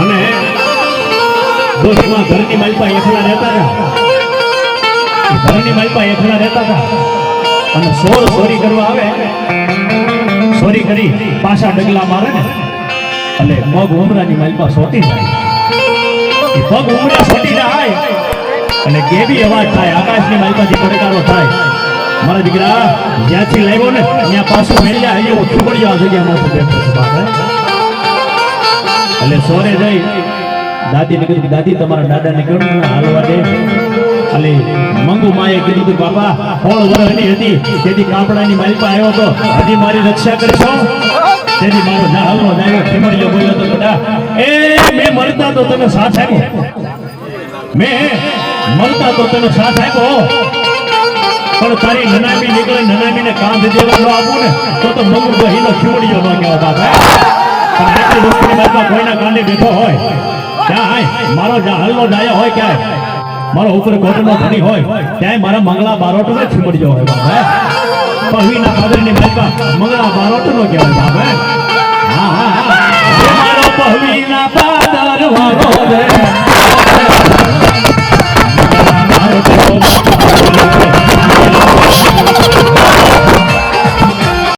અને દોસ્તમાં ઘરની માલપા એકલા રહેતા હતા. ઘરની માલપા એકલા રહેતા હતા. અને સોર સોરી કરવા આવે, સોરી કરી પાછા ડગલા મારે ને, એટલે પગ ઉમરાની માલપા સોટી જાય. એ પગ ઉમરા સોટી જાય અને કેવી અવાજ થાય? આકાશની માલપાથી પડકારો થાય. મારા દીકરા, જ્યાંથી લાવ્યો ને, ત્યાં પાછું મેળ્યા એવું છુપડ્યો આ જગ્યામાં. બેઠો છું. એટલે સોરે જઈ દાદીને કીધું દાદી, તમારા કહ્યું ને, હાલવા દે. એટલે મંગુ માએ કીધું બાપા હોળ વરહની હતી, તેથી કાપડાની માલિકા આવ્યો તો હજી મારી રક્ષા કરશો? તેથી મારો ના હાલનો દાયો ખીમડીયો બોલ્યો તો બેટા, એ મેં મરતા તો તને સાથ આપ્યો. મેં મરતા તો તને સાથ આપ્યો. પણ તારી નનામી નીકળે, નનામીને કાંધ દેવા ન આપું ને, તો તો મંગુ બહીનો ખીમડીયો ન કહેવા બાપા. કોઈના બેઠો હોય ત્યાં આય મારો જા હલનો ડાયો હોય ક્યાંય? મારો ઉપર કોટનો ધણી હોય, ક્યાંય મારા મંગળા બારોટો ને છીમડ્યો હોય બાપ, હે? પહવીના પાદરની મહેતા મંગળા બારોટ નો કહેવાય બાપ